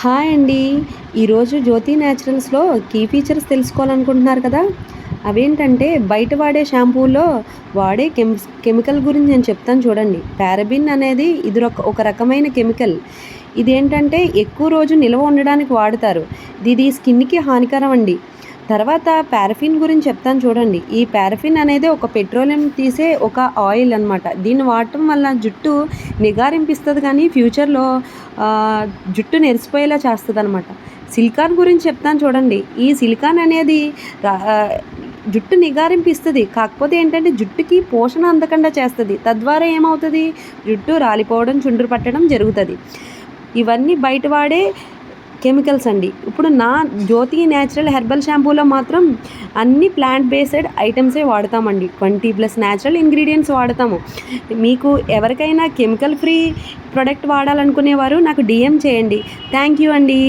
Hi అండి. ఈరోజు జ్యోతి న్యాచురల్స్లో key features తెలుసుకోవాలనుకుంటున్నారు కదా? అవేంటంటే బయట వాడే షాంపూలో వాడే కెమి కెమికల్ గురించి నేను చెప్తాను చూడండి. పారబిన్ అనేది ఇది ఒక ఒక రకమైన కెమికల్. ఇదేంటంటే ఎక్కువ రోజు నిల్వ ఉండడానికి వాడతారు. ఇది స్కిన్కి హానికరం అండి. తర్వాత పారఫిన్ గురించి చెప్తాను చూడండి. ఈ పారఫిన్ అనేది ఒక పెట్రోలియం తీసే ఒక ఆయిల్ అనమాట దీన్ని వాడటం వల్ల జుట్టు నిగారింపిస్తుంది కానీ ఫ్యూచర్లో జుట్టు నెరిసిపోయేలా చేస్తుంది అనమాట సిలికాన్ గురించి చెప్తాను చూడండి. ఈ సిలికాన్ అనేది జుట్టు నిగారింపిస్తుంది. కాకపోతే ఏంటంటే జుట్టుకి పోషణ అందకుండా చేస్తుంది. తద్వారా ఏమవుతుంది? జుట్టు రాలిపోవడం చుండ్రు పట్టడం జరుగుతుంది. ఇవన్నీ బయట వాడే కెమికల్స్ అండి. ఇప్పుడు నా జ్యోతి న్యాచురల్ హెర్బల్ షాంపూలో మాత్రం అన్ని ప్లాంట్ బేస్డ్ ఐటమ్సే వాడతామండి. ట్వంటీ ప్లస్ న్యాచురల్ ఇంగ్రీడియంట్స్ వాడతాము. మీకు ఎవరికైనా కెమికల్ ఫ్రీ ప్రోడక్ట్ వాడాలనుకునేవారు నాకు డిఎం చేయండి. థ్యాంక్ యూ అండి.